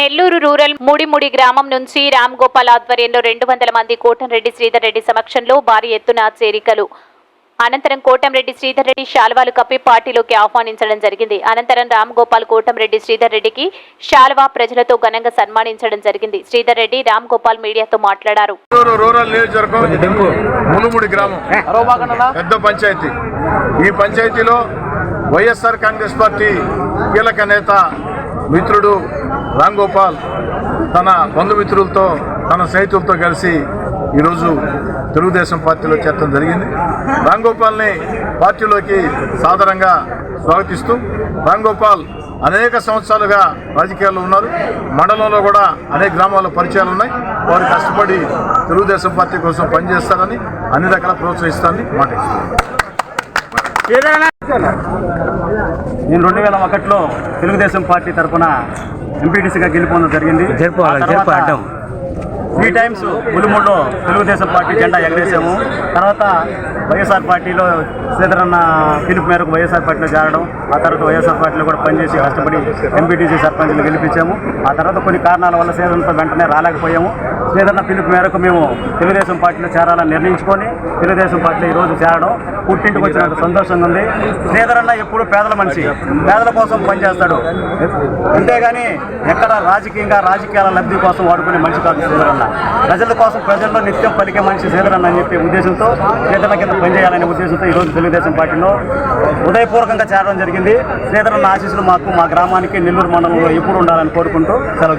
Nellore rural ముడిముడి గ్రామం నుంచి రామ్ గోపాల్ ఆధ్వర్యంలో రెండు వందల మంది కోటంరెడ్డి శ్రీధర్ రెడ్డి సమక్షంలో భారీ ఎత్తున చేరికలు. అనంతరం కోటంరెడ్డి శ్రీధర్ రెడ్డి శాల్వాలు కప్పి పార్టీలోకి ఆహ్వానించడం జరిగింది. అనంతరం రామ్ గోపాల్ కోటంరెడ్డి శ్రీధర్ రెడ్డికి శాల్వా ప్రజలతో ఘనంగా సన్మానించడం జరిగింది. శ్రీధర్ రెడ్డి రామ్ గోపాల్ మీడియాతో మాట్లాడారు. పెద్ద పంచాయతీ. ఈ పంచాయతీలో వైఎస్ఆర్ కాంగ్రెస్ పార్టీ కీలక నేత మిత్రుడు రామ్ గోపాల్ తన బంధుమిత్రులతో తన స్నేహితులతో కలిసి ఈరోజు తెలుగుదేశం పార్టీలో చేరడం జరిగింది. రామ్ గోపాల్ని పార్టీలోకి సాధారణంగా స్వాగతిస్తూ రామ్ గోపాల్ అనేక సంవత్సరాలుగా రాజకీయాల్లో ఉన్నారు. మండలంలో కూడా అనేక గ్రామాల్లో పరిచయాలు ఉన్నాయి. వారు కష్టపడి తెలుగుదేశం పార్టీ కోసం పనిచేస్తారని అన్ని రకాల ప్రోత్సహిస్తారని మాట నేను రెండు వేల ఒకటిలో తెలుగుదేశం పార్టీ తరఫున ఎంపీటీసీగా గెలుపొందడం జరిగింది. త్రీ టైమ్స్ ములుమూడులో తెలుగుదేశం పార్టీ జెండా ఎగరేసాము. తర్వాత వైఎస్ఆర్ పార్టీలో శ్రీధరన్న పిలుపు మేరకు వైఎస్ఆర్ పార్టీలో చేరడం ఆ తర్వాత వైఎస్ఆర్ పార్టీలో కూడా పనిచేసి కష్టపడి ఎంపీటీసీ సర్పంచ్లు గెలిపించాము. ఆ తర్వాత కొన్ని కారణాల వల్ల శ్రీధరన్తో వెంటనే రాలేకపోయాము. శ్రీధరన్న పిలుపు మేరకు మేము తెలుగుదేశం పార్టీలో చేరాలని నిర్ణయించుకొని తెలుగుదేశం పార్టీలో ఈరోజు చేరడం పుట్టింటికి వచ్చినంత సంతోషంగా ఉంది. శ్రీధరన్న ఎప్పుడు పేదల మనిషి పేదల కోసం పనిచేస్తాడు. అంతేగాని ఎక్కడ రాజకీయంగా రాజకీయాల లబ్ధి కోసం వాడుకునే మనిషి కాదు శ్రీధరన్న ప్రజల కోసం ప్రజల్లో నిత్యం పలికే మనిషి సేదరన్న అని చెప్పే ఉద్దేశంతో శ్రీధరన్న కింద పనిచేయాలనే ఉద్దేశంతో ఈరోజు తెలుగుదేశం పార్టీలో ఉదయపూర్వకంగా చేరడం జరిగింది. సేదరన్న ఆశీస్సులు మాకు మా గ్రామానికి నెల్లూరు మండలంలో ఎప్పుడు ఉండాలని కోరుకుంటూ సెలవు